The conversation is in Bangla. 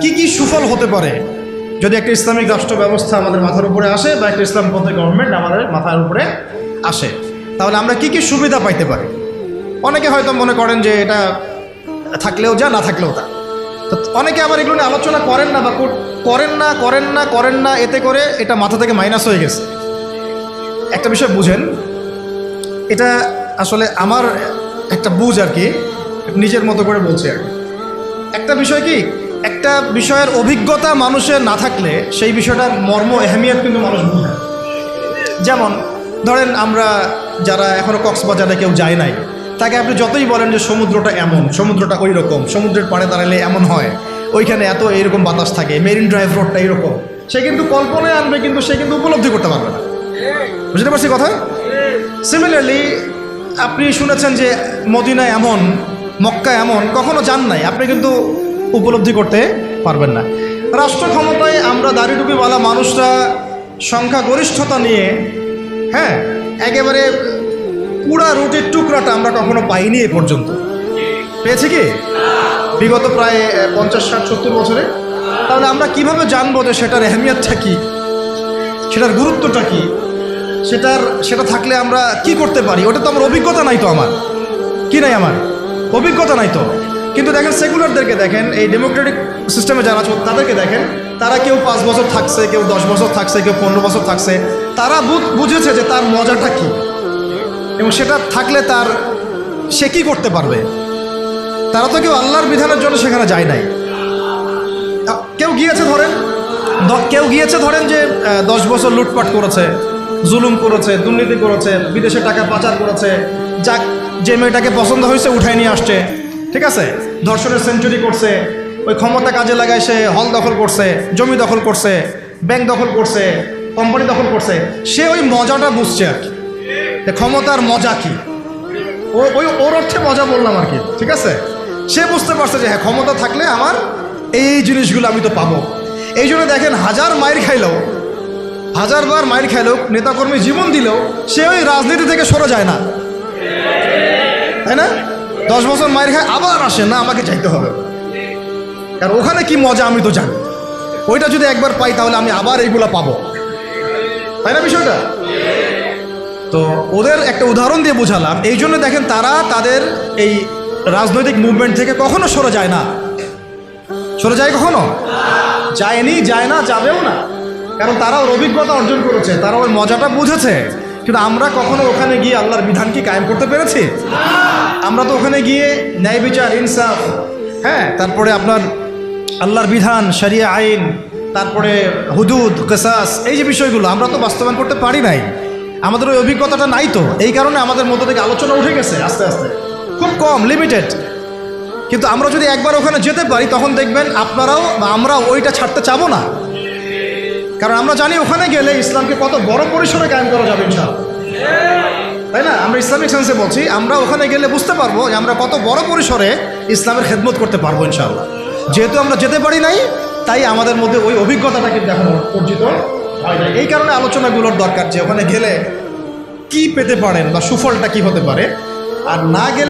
কি কি সুফল হতে পারে? যদি একটা ইসলামিক রাষ্ট্র ব্যবস্থা আমাদের মাথার উপরে আসে বা একটা ইসলামপন্থী গভর্নমেন্ট আমাদের মাথার উপরে আসে, তাহলে আমরা কি কি সুবিধা পাইতে পারি? অনেকে হয়তো মনে করেন যে এটা থাকলেও যা, না থাকলেও তা। তো অনেকে আবার এগুলো নিয়ে আলোচনা করেন না বা কর- করেন না করেন না করেন না, এতে করে এটা মাথা থেকে মাইনাস হয়ে গেছে। একটা বিষয় বুঝেন, এটা আসলে আমার একটা বুঝ আর কি, নিজের মতো করে বলছি আর একটা বিষয় কি একটা বিষয়ের অভিজ্ঞতা মানুষের না থাকলে সেই বিষয়টার মর্ম এহমিয়ত কিন্তু মানুষ বুঝে যেমন, ধরেন আমরা যারা এখনও কক্সবাজারে কেউ যায় নাই, তাকে আপনি যতই বলেন যে সমুদ্রটা এমন, সমুদ্রটা ওই রকম, সমুদ্রের পাড়ে দাঁড়ালে এমন হয়, ওইখানে এত এইরকম বাতাস থাকে, মেরিন ড্রাইভ রোডটা এইরকম সে কিন্তু কল্পনায় আনবে, কিন্তু সে কিন্তু উপলব্ধি করতে পারবে না। বুঝতে পারছি কথা? সিমিলারলি আপনি শুনেছেন যে মদিনা এমন, মক্কা এমন, কখনো যান নাই, আপনি কিন্তু উপলব্ধি করতে পারবেন না। রাষ্ট্র ক্ষমতায় আমরা দাড়িটুপিওয়ালা মানুষরা সংখ্যাগরিষ্ঠতা নিয়ে হ্যাঁ একেবারে পুরা রুটির টুকরাটা আমরা কখনো পাইনি এ পর্যন্ত। পেয়েছি কি? বিগত প্রায় পঞ্চাশ, ষাট, সত্তর বছরে। তাহলে আমরা কীভাবে জানব যে সেটার এহমিয়তটা কী? সেটার গুরুত্বটা কী? সেটার, সেটা থাকলে আমরা কি করতে পারি? ওটা তো আমার অভিজ্ঞতা নাই তো আমার। কি নাই আমার? অভিজ্ঞতা নাই তো। কিন্তু দেখেন সেকুলারদেরকে দেখেন, এই ডেমোক্রেটিক সিস্টেমে যারা তাদেরকে দেখেন, তারা কেউ পাঁচ বছর থাকছে, কেউ দশ বছর থাকছে, কেউ পনেরো বছর থাকছে, তারা বুঝ- বুঝেছে যে তার মজাটা কী। এবং সেটা থাকলে তার, সে কী করতে পারবে? তারা তো কেউ আল্লাহর বিধানের জন্য সেখানে যায় নাই। কেউ গিয়েছে ধরেন কেউ গিয়েছে ধরেন যে দশ বছর লুটপাট করেছে, জুলুম করেছে, দুর্নীতি করেছে, বিদেশে টাকা পাচার করেছে যা যে মেয়েটাকে পছন্দ হয়েছে উঠায় নিয়ে আসছে ঠিক আছে? ধর্ষণের সেঞ্চুরি করছে, ওই ক্ষমতা কাজে লাগায় সে হল দখল করছে, জমি দখল করছে ব্যাংক দখল করছে কোম্পানি দখল করছে, সে ওই মজাটা বুঝছে আর কি। ক্ষমতার মজা কি? ও, ওই, ওর অর্থে মজা বললাম আর কি, ঠিক আছে? সে বুঝতে পারছে যে হ্যাঁ ক্ষমতা থাকলে আমার এই জিনিসগুলো আমি তো পাবো। এই জন্য দেখেন, হাজার মাইর খাইলেও হাজারবার মাইর খাইলেও, নেতাকর্মী জীবন দিলেও, সে ওই রাজনীতি থেকে সরে যায় না। তাই না? দশ বছর মায়ের খায়, আবার আসে, না, আমাকে চাইতে হবে। কারণ ওখানে কি মজা আমি তো জানি। ওইটা যদি একবার পাই, তাহলে আমি আবার এইগুলা পাবো। তাই না বিষয়টা? তো ওদের একটা উদাহরণ দিয়ে বোঝালাম। এই জন্য দেখেন তারা তাদের এই রাজনৈতিক মুভমেন্ট থেকে কখনো সরে যায় না। সরে যায় কখনো? যায়নি, যায় না, যাবেও না। কারণ তারা অভিজ্ঞতা অর্জন করেছে তারা ওই মজাটা বুঝেছে। কিন্তু আমরা কখনো ওখানে গিয়ে আল্লাহর বিধান কি কায়েম করতে পেরেছি? আমরা তো ওখানে গিয়ে ন্যায় বিচার, ইনসাফ হ্যাঁ তারপরে আপনার আল্লাহর বিধান, শরিয়া আইন, তারপরে হুদুদ, কেসাস, এই যে বিষয়গুলো, আমরা তো বাস্তবায়ন করতে পারি নাই। আমাদের ওই অভিজ্ঞতাটা নাই তো। এই কারণে আমাদের মধ্যে থেকে আলোচনা উঠে গেছে আস্তে আস্তে। খুব কম লিমিটেড কিন্তু আমরা যদি একবার ওখানে যেতে পারি, তখন দেখবেন আপনারাও বা আমরা ওইটা ছাড়তে চাবো না। কারণ আমরা জানি ওখানে গেলে ইসলামকে কত বড় পরিসরে কায়েম করা যাবে ইনশাআল্লাহ। তাই না? আমরা ইসলামিক সেন্সে বলছি, আমরা ওখানে গেলে বুঝতে পারব যে আমরা কত বড় পরিসরে ইসলামের খেদমত করতে পারব ইনশাআল্লাহ। যেহেতু আমরা যেতে পারি নাই, তাই আমাদের মধ্যে ওই অভিজ্ঞতাটা কিন্তু এখন অর্জিত এই কারণে আলোচনাগুলোর দরকার যে ওখানে গেলে কি পেতে পারেন বা সুফলটা কি হতে পারে। আর না গেলে